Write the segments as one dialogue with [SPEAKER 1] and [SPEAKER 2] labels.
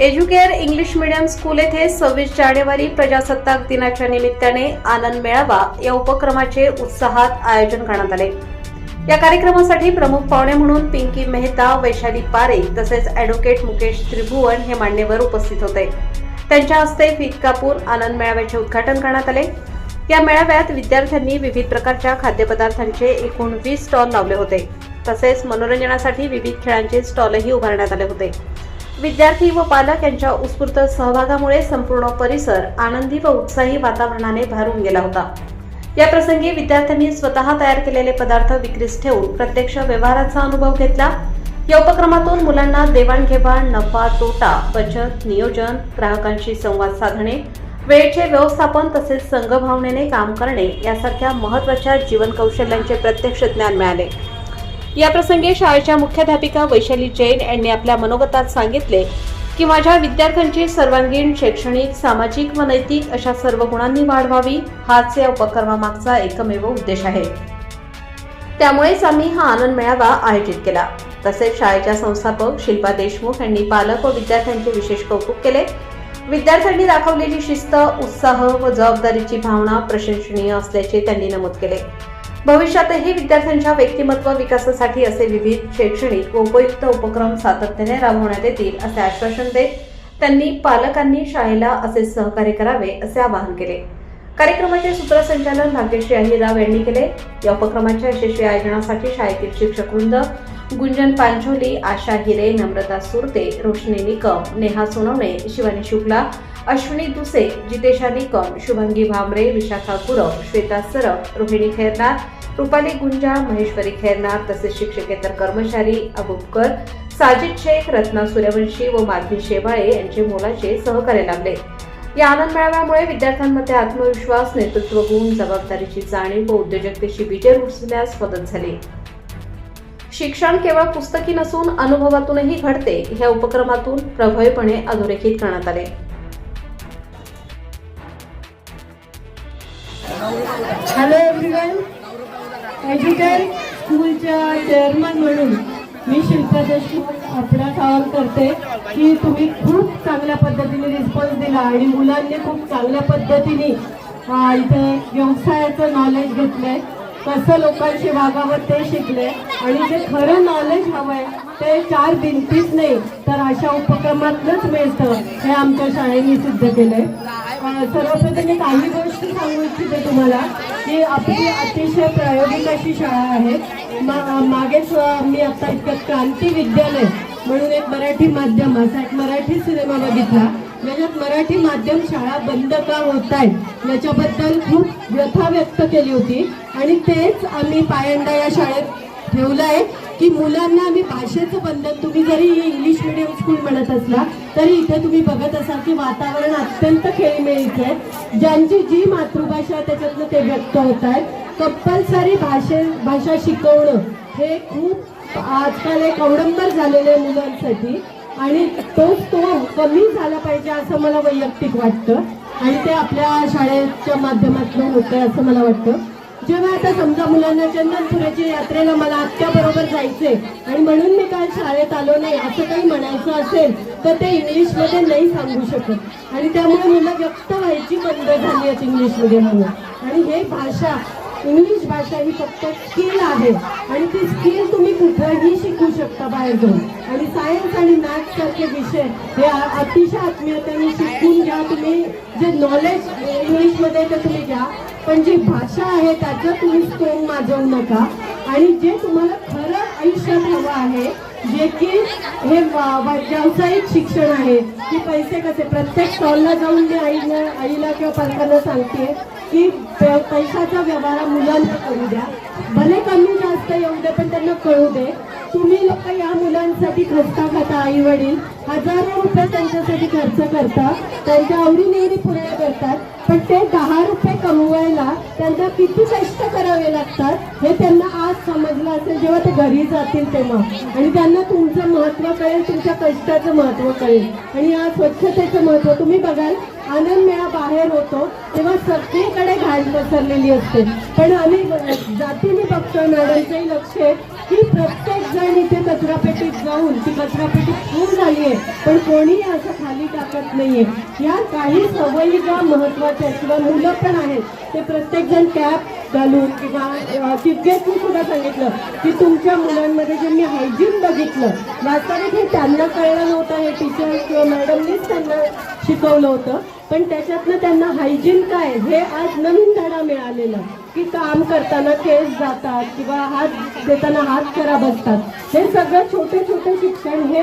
[SPEAKER 1] Educare English medium school येथे सव्वीस जानेवारी प्रजासत्ताक दिनाच्या निमित्ताने आनंद मेळावा या उपक्रमाचे उत्साहात आयोजन करण्यात आले. या कार्यक्रमासाठी प्रमुख पाहुणे म्हणून पिंकी मेहता वैशाली पारे तसेच अॅडव्होकेट मुकेश त्रिभुवन हे मान्यवर उपस्थित होते. त्यांच्या हस्ते फीत कापून आनंद मेळाव्याचे उद्घाटन करण्यात आले. या मेळाव्यात विद्यार्थ्यांनी विविध प्रकारच्या खाद्यपदार्थांचे एकूण वीस स्टॉल लावले होते. तसेच मनोरंजनासाठी विविध खेळांचे स्टॉलही उभारण्यात आले होते. विद्यार्थी व पालक यांच्या उत्स्फूर्त सहभागामुळे संपूर्ण परिसर आनंदी व उत्साही वातावरणाने भरून गेला होता. या प्रसंगी विद्यार्थ्यांनी स्वतः तयार केलेले पदार्थ विक्रीस ठेवून प्रत्यक्ष व्यवहाराचा अनुभव घेतला. या उपक्रमातून मुलांना देवाणघेवाण नफा तोटा बचत नियोजन ग्राहकांशी संवाद साधणे वेळेचे व्यवस्थापन तसेच संघभावनेने काम करणे यासारख्या महत्त्वाच्या जीवन कौशल्यांचे प्रत्यक्ष ज्ञान मिळाले. या प्रसंगी शाळेच्या मुख्याध्यापिका वैशाली जैन यांनी आपल्या मनोगतात सांगितले की माझ्या विद्यार्थ्यांची सर्वांगीण शैक्षणिक सामाजिक व नैतिक अशा सर्व गुणांनी वाढ व्हावी हाच या उपक्रमामागचा एकमेव उद्देश आहे. त्यामुळेच आम्ही हा आनंद मेळावा आयोजित केला. तसेच शाळेच्या संस्थापक शिल्पा देशमुख यांनी पालक व विद्यार्थ्यांचे विशेष कौतुक केले. विद्यार्थ्यांनी दाखवलेली शिस्त उत्साह व जबाबदारीची भावना प्रशंसनीय असल्याचे त्यांनी नमूद केले. भविष्यातही विद्यार्थ्यांच्या व्यक्तिमत्व विकासासाठी असे विविध शैक्षणिक व उपयुक्त उपक्रम सातत्याने राबवण्यात येतील असे आश्वासन देत त्यांनी पालकांनी शाळेला असे सहकार्य करावे असे आवाहन केले. कार्यक्रमाचे सूत्रसंचालन भाग्यश्री अहिराव यांनी केले. या उपक्रमाच्या यशस्वी आयोजनासाठी शाळेतील शिक्षक वृंद गुंजन पांचोली आशा हिरे नम्रता सुरते रोशनी निकम नेहा सोनवणे शिवानी शुक्ला अश्विनी दुसे जितेशा निकम शुभंगी भामरे विशाखा गुरव श्वेता सरफ रोहिणी खैरनार रुपाली गुंजा महेश्वरी खैरनार तसेच शिक्षकेतर कर्मचारी अबुबकर साजिद शेख रत्ना सूर्यवंशी व माधवी शेवाळे यांचे मोलाचे सहकार्य लाभले. या आनंद मेळाव्यामुळे विद्यार्थ्यांमध्ये आत्मविश्वास नेतृत्व गुण जबाबदारीची जाणीव व उद्योजकतेची बीजे रुजण्यास मदत झाली. शिक्षण केवळ पुस्तकी नसून अनुभवातूनही घडते. ह्या उपक्रमातून प्रभावीपणे अधोरेखित करण्यात आले.
[SPEAKER 2] हॅलो एव्हरीवन एज्युकेट स्कूलच्या चेअरमन म्हणून मी शिल्पा देशमुख आपला सवाल करते की तुम्ही खूप चांगल्या पद्धतीने रिस्पॉन्स दिला आणि मुलांनी खूप चांगल्या पद्धतीने इथे व्यवसायाचं नॉलेज घेतलंय. कसं लोकांशी वागावं ते शिकले. आणि जे खरं नॉलेज हवंय ते चार भिंतीत नाही तर अशा उपक्रमातलंच मिळतं हे आमच्या शाळेने सिद्ध केलंय. सर्वप्रथम मी काही गोष्टी सांगू इच्छिते तुम्हाला की आपली अतिशय प्रायोगिक अशी शाळा आहे. मा- मागेच मी आता इतक्यात क्रांती विद्यालय म्हणून एक मराठी माध्यम असा एक मराठी सिनेमा बघितला. ज्याच्यात मराठी माध्यम शाळा बंद का होत आहेत याच्याबद्दल खूप व्यथा व्यक्त केली होती. आणि तेच आम्ही पायंडा या शाळेत ठेवलं आहे की मुलांना आम्ही भाषेचं बंधन तुम्ही जरी इंग्लिश मिडियम स्कूल म्हणत असला तरी इथे तुम्ही बघत असाल की वातावरण अत्यंत खेळीमेळीचं आहे. ज्यांची जी मातृभाषा आहे त्याच्यातनं ते व्यक्त होत आहे कंपल्सरी भाषे भाषा शिकवणं हे खूप आजकाल एक अवडंबर झालेलं आहे मुलांसाठी. आणि तोच तो कमी झाला पाहिजे असं मला वैयक्तिक वाटतं. आणि ते आपल्या शाळेच्या माध्यमातून होतंय असं मला वाटतं. जेव्हा आता समजा मुलांना चंदनपुराच्या यात्रेला मला आत्याबरोबर जायचंय आणि म्हणून मी काल शाळेत आलो नाही असं काही म्हणायचं असेल तर ते इंग्लिशमध्ये नाही सांगू शकत. आणि त्यामुळे मुलं व्यक्त व्हायची बंद झाली आहेत इंग्लिश म्हणून. आणि हे भाषा इंग्लिश भाषा ही फक्त स्किल आहे. आणि ती स्किल तुम्ही कुठंही शिकू शकता बाहेर जाऊन आणि सायन्स आणि मॅथ्स सारखे विषय हे अतिशय आत्मीयतेने शिकून घ्या तुम्ही. जे नॉलेज इंग्लिशमध्ये ते तुम्ही घ्या. पण जी भाषा आहे त्याचं तुम्ही स्कोप माजवू नका. आणि जे तुम्हाला खरं आयुष्यात हवं आहे जे की हे व्यावसायिक शिक्षण आहे की पैसे कसे प्रत्येक स्टॉलला जाऊन मी आईला आईला किंवा पालकांना सांगते की पैशाचा व्यवहार मुलांना करू द्या. भले कमी जास्त येऊ दे पण त्यांना कळू दे. तुम्ही लोक या मुलांसाठी खस्ता खाता आई वडील हजारो रुपये त्यांच्यासाठी खर्च करतात. त्यांच्या आवडीनिवडी पूर्ण करतात. पण ते दहा रुपये कमवायला त्यांना किती कष्ट करावे लागतात हे त्यांना आज समजलं असेल. जेव्हा ते घरी जातील तेव्हा. आणि त्यांना तुमचं महत्त्व कळेल तुमच्या कष्टाचं महत्त्व कळेल. आणि या स्वच्छतेचं महत्त्व तुम्ही बघाल. आनंद मेळा बाहेर होतो तेव्हा सगळीकडे घाण पसरलेली असते. पण आम्ही जातीने बघतो मॅडमचंही लक्ष आहे. की प्रत्येक जण इथे कचरापेटीत जाऊन ती कचरापेटी खूप झाली आहे पण कोणीही असं खाली टाकत नाहीये. या काही सवयी ज्या महत्त्वाच्या आहेत किंवा मुलं पण आहेत ते प्रत्येक जण कॅप घालून किंवा तितकेच मी सुद्धा सांगितलं की तुमच्या मुलांमध्ये जे मी हायजीन बघितलं वास्तविक हे त्यांना कळलं नव्हतं हे टीचर्स किंवा मॅडमनीच त्यांना शिकवलं होतं. पण त्याच्यातनं त्यांना हायजीन काय? हे आज नवीन धडा मिळालेला. की काम करताना केस जातात किंवा हात देताना हात खराब असतात हे सगळं छोटे छोटे शिक्षण हे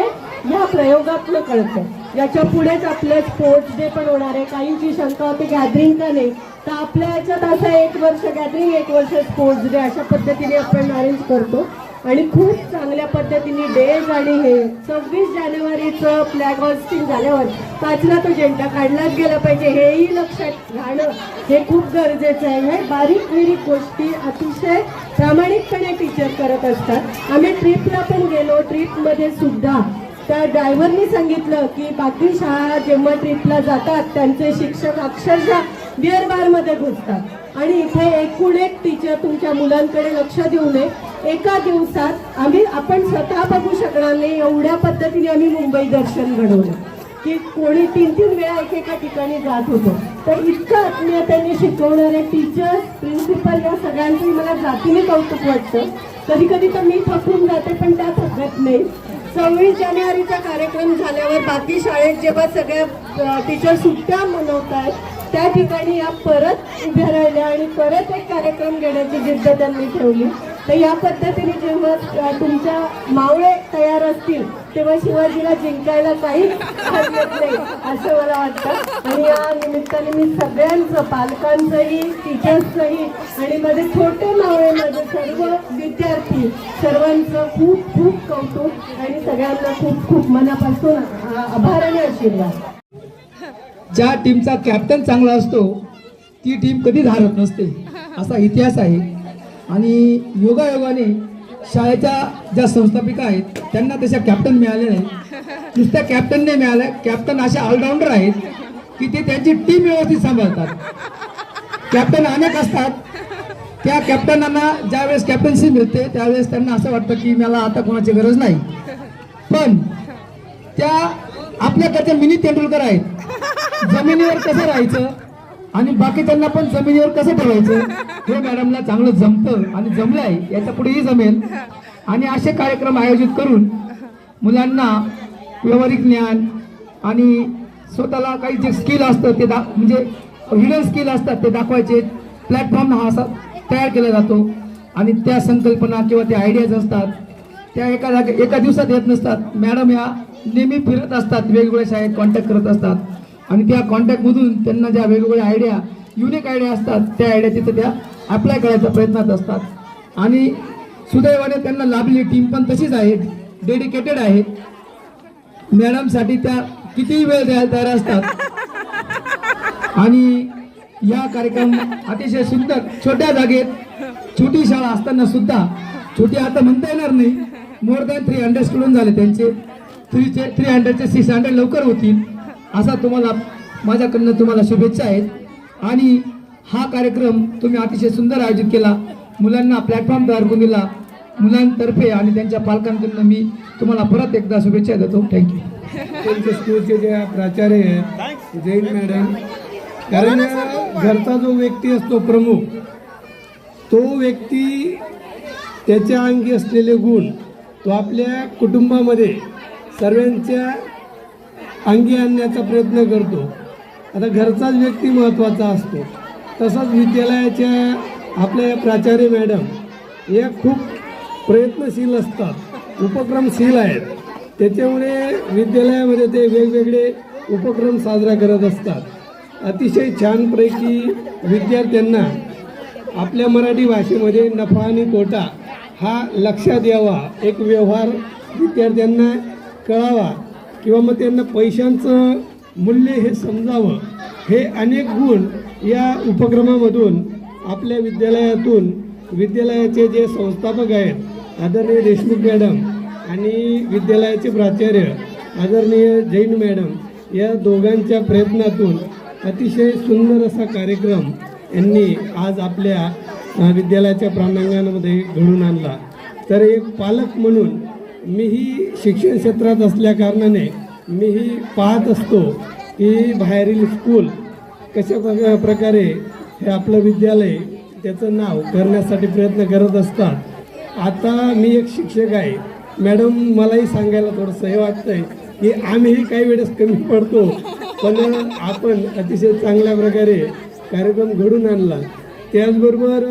[SPEAKER 2] या प्रयोगातनं कळतं. याच्या पुढेच आपले स्पोर्ट्स डे पण होणार आहे काहींची शंका होती गॅदरिंग का नाही तर आपल्या याच्यात असं एक वर्ष गॅदरिंग एक वर्ष स्पोर्ट्स डे अशा पद्धतीने आपण अरेंज करतो. आणि खूप चांगल्या पद्धतीने डेज आणि हे सव्वीस जानेवारीचं फ्लॅग हॉस्टिंग झाल्यावर पाचला तो झेंडा काढलाच गेला पाहिजे हेही लक्षात राहणं हे खूप गरजेचं आहे. हे बारीक बिरीक गोष्टी अतिशय प्रामाणिकपणे टीचर करत असतात. आम्ही ट्रिपला पण गेलो. ट्रिपमध्ये सुद्धा त्या ड्रायव्हरनी सांगितलं की बाकी शाळा जेव्हा ट्रिपला जातात त्यांचे शिक्षक अक्षरशः बिअर बारमध्ये घुसतात. आणि इथे एकूण एक टीचर तुमच्या मुलांकडे लक्ष देऊ नये. एका दिवसात आम्ही आपण स्वतः बघू शकणार नाही एवढ्या पद्धतीने आम्ही मुंबई दर्शन घडवलं. की कोणी तीन तीन वेळा एकेका ठिकाणी जात होतो. तर इतकं आत्मीयतेने शिकवणारे टीचर्स प्रिन्सिपल या सगळ्यांचं मला जातीने कौतुक वाटतं. कधी कधी तर मी थकून जाते पण त्या थकत नाही. सव्वीस जानेवारीचा कार्यक्रम झाल्यावर बाकी शाळेत जेव्हा सगळ्या टीचर सुट्ट्या मनवत त्या ठिकाणी या परत उभ्या राहिल्या आणि परत एक कार्यक्रम घेण्याची जिद्द त्यांनी ठेवली. तर या पद्धतीने जेव्हा तुमच्या मावळे तयार असतील तेव्हा शिवाजीला जिंकायला काही हरकत नाही असं मला वाटतं. आणि या निमित्ताने मी सगळ्यांचं पालकांचंही टीचर्सचंही आणि माझे छोटे मावळे माझे सर्व विद्यार्थी सर्वांचं खूप खूप कौतुक आणि सगळ्यांना खूप खूप मनापासून आभार आणि आशीर्वाद.
[SPEAKER 3] ज्या टीमचा कॅप्टन चांगला असतो ती टीम कधीच हारत नसते असा इतिहास आहे. आणि योगायोगाने शाळेच्या ज्या संस्थापिका आहेत त्यांना तशा कॅप्टन मिळाल्या नाही नुसत्या कॅप्टन नाही मिळाल्या. कॅप्टन अशा ऑलराऊंडर आहेत की ते त्यांची टीम व्यवस्थित सांभाळतात. कॅप्टन अनेक असतात. त्या कॅप्टनांना ज्यावेळेस कॅप्टन्सी मिळते त्यावेळेस त्यांना असं वाटतं की मला आता कोणाची गरज नाही. पण त्या आपल्याकडच्या मिनी तेंडुलकर आहेत. जमिनीवर कसं राहायचं? आणि बाकीच्यांना पण जमिनीवर कसं ठेवायचं? हे मॅडमला चांगलं जमतं आणि जमलं आहे याच्या पुढेही जमेल. आणि असे कार्यक्रम आयोजित करून मुलांना व्यवहारिक ज्ञान आणि स्वतःला काही जे स्किल असतं ते दा म्हणजे हिडन स्किल असतात ते दाखवायचे. प्लॅटफॉर्म हा असा तयार केला जातो. आणि त्या संकल्पना किंवा त्या आयडियाज असतात त्या एका जागे एका दिवसात येत नसतात. मॅडम या नेहमी फिरत असतात वेगवेगळ्या शाळेत कॉन्टॅक्ट करत असतात. आणि त्या कॉन्टॅक्टमधून त्यांना ज्या वेगवेगळ्या आयडिया युनिक आयडिया असतात त्या आयडिया तिथं त्या अप्लाय करायच्या प्रयत्नात असतात. आणि सुदैवाने त्यांना लाभलेली टीम पण तशीच आहे डेडिकेटेड आहे मॅडमसाठी त्या कितीही वेळ द्यायला तयार असतात. आणि या कार्यक्रम अतिशय सुंदर छोट्या जागेत छोटी शाळा असताना सुद्धा छोटी आता म्हणता येणार नाही more than three hundred student झाले त्यांचे. थ्रीचे थ्री हंड्रेडचे सिक्स हंड्रेड लवकर होतील. असा तुम्हाला माझ्याकडनं तुम्हाला शुभेच्छा आहेत. आणि हा कार्यक्रम तुम्ही अतिशय सुंदर आयोजित केला. मुलांना प्लॅटफॉर्म तयार करून दिला. मुलांतर्फे आणि त्यांच्या पालकांकडनं मी तुम्हाला परत एकदा शुभेच्छा देतो. थँक्यू
[SPEAKER 4] त्यांच्या स्कूलचे जे प्राचार्य आहेत जैन मॅडम कारण घरचा जो व्यक्ती असतो प्रमुख तो व्यक्ती त्याच्या अंगी असलेले गुण तो आपल्या कुटुंबामध्ये सर्वांच्या अंगी आणण्याचा प्रयत्न करतो. आता घरचाच व्यक्ती महत्त्वाचा असतो. तसंच विद्यालयाच्या आपल्या या प्राचार्य मॅडम या खूप प्रयत्नशील असतात. उपक्रमशील आहेत. त्याच्यामुळे विद्यालयामध्ये ते वेगवेगळे उपक्रम साजरा करत असतात. अतिशय छानपैकी विद्यार्थ्यांना आपल्या मराठी भाषेमध्ये नफा आणि तोटा हा लक्षात यावा. एक व्यवहार विद्यार्थ्यांना कळावा. किंवा मग त्यांना पैशांचं मूल्य हे समजावं हे अनेक गुण या उपक्रमामधून आपल्या विद्यालयातून विद्यालयाचे जे संस्थापक आहेत आदरणीय देशमुख मॅडम आणि विद्यालयाचे प्राचार्य आदरणीय जैन मॅडम या दोघांच्या प्रयत्नातून अतिशय सुंदर असा कार्यक्रम यांनी आज आपल्या विद्यालयाच्या प्रांगणामध्ये घडून आणला. तर एक पालक म्हणून मीही शिक्षण क्षेत्रात असल्याकारणाने मीही पाहत असतो की बाहेरील स्कूल कशा प्रकारे हे आपलं विद्यालय त्याचं नाव करण्यासाठी प्रयत्न करत असतात. आता मी एक शिक्षक आहे. मॅडम मलाही सांगायला थोडंसं हे वाटतं आहे की आम्हीही काही वेळेस कमी पडतो पण आपण अतिशय चांगल्या प्रकारे कार्यक्रम घडून आणला. त्याचबरोबर